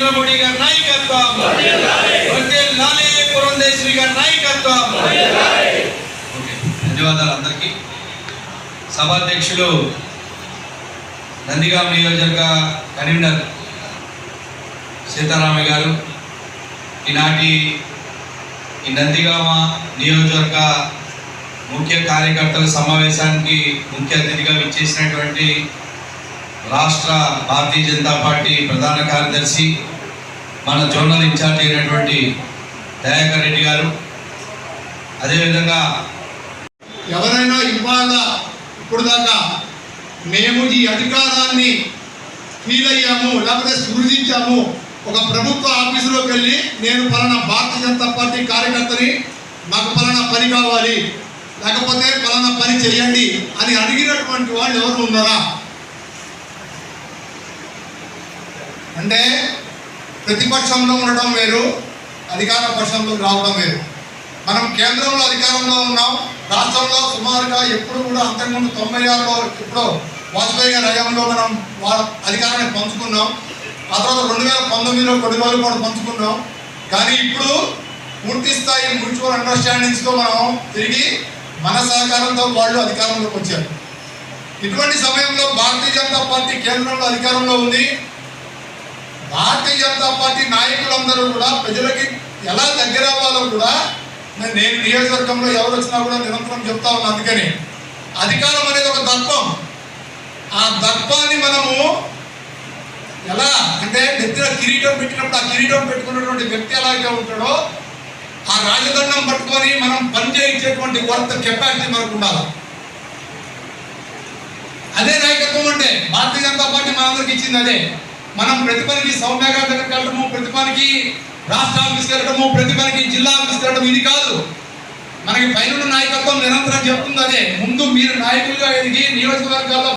నరేంద్ర మోడీ గారి నాయకత్వం. వర్ధిల్లాలి పురంధేశ్వరి గారి నాయకత్వం. ధన్యవాదాలు అందరికీ. సభాధ్యక్షులు నందిగాం నియోజకవర్గ కన్వీనర్ సీతారామయ్య గారు ఈనాటి ఈ నందిగామ నియోజకవర్గ ముఖ్య కార్యకర్తల సమావేశానికి ముఖ్య అతిథిగా విచ్చేసినటువంటి రాష్ట్ర భారతీయ జనతా పార్టీ ప్రధాన కార్యదర్శి మన జోనల్ ఇన్ఛార్జ్ అయినటువంటి దయాకర్ రెడ్డి గారు. అదేవిధంగా ఎవరైనా ఇవాళ ఇప్పుడు దాకా మేము ఈ అధికారాన్ని ఫీల్ అయ్యాము లేకపోతే స్పృశించాము ఒక ప్రభుత్వ ఆఫీసులోకి వెళ్ళి నేను పలానా భారతీయ జనతా పార్టీ కార్యకర్తని నాకు పలానా పని కావాలి లేకపోతే పలానా పని చేయండి అని అడిగినటువంటి వాళ్ళు ఎవరు ఉన్నారా? అంటే ప్రతిపక్షంలో ఉండడం వేరు అధికార పక్షంలో రావడం వేరు. మనం కేంద్రంలో అధికారంలో ఉన్నాం రాష్ట్రంలో సుమారుగా ఎప్పుడు కూడా అంతకుముందు తొంభై ఆరులో ఎప్పుడో వాజ్పేయి గారి హయాంలో మనం వాళ్ళ అధికారాన్ని పంచుకున్నాం. ఆ తర్వాత రెండు వేల పంతొమ్మిదిలో కొన్ని రోజులు కూడా పంచుకున్నాం. కానీ ఇప్పుడు పూర్తి స్థాయి మ్యూచువల్ అండర్స్టాండింగ్స్తో మనం తిరిగి మన సహకారంతో వాళ్ళు అధికారంలోకి వచ్చారు. ఇటువంటి సమయంలో భారతీయ జనతా పార్టీ కేంద్రంలో అధికారంలో ఉంది. భారతీయ జనతా పార్టీ నాయకులందరూ కూడా ప్రజలకి ఎలా దగ్గర అవ్వాలో కూడా నేను నియోజకవర్గంలో ఎవరు వచ్చినా కూడా నిరంతరం చెప్తా ఉన్నాను అందుకని. అధికారం అనేది ఒక దర్పం. ఆ దర్పాన్ని మనము ఎలా అంటే నెత్తిన కిరీటం పెట్టినప్పుడు ఆ కిరీటం పెట్టుకున్నటువంటి వ్యక్తి ఎలాగే ఉంటాడో ఆ రాజదండం పట్టుకొని మనం పని చేయించేటువంటి వర్త కెపాసిటీ మనకు ఉండాలి. అదే నాయకత్వం అంటే భారతీయ జనతా పార్టీ మనందరికి ఇచ్చింది అదే. మనం ప్రతి పనికి సౌమ్య గారి దగ్గరికి వెళ్ళటము ప్రతి పనికి రాష్ట్ర ఆఫీస్కి వెళ్ళటము ప్రతి పనికి జిల్లా ఆఫీస్కి వెళ్ళటం ఇది కాదు. మనకి పైన నాయకత్వం నిరంతరం చెప్తుంది అదే. ముందు మీరు నాయకులుగా ఎదిగి నియోజకవర్గాల్లో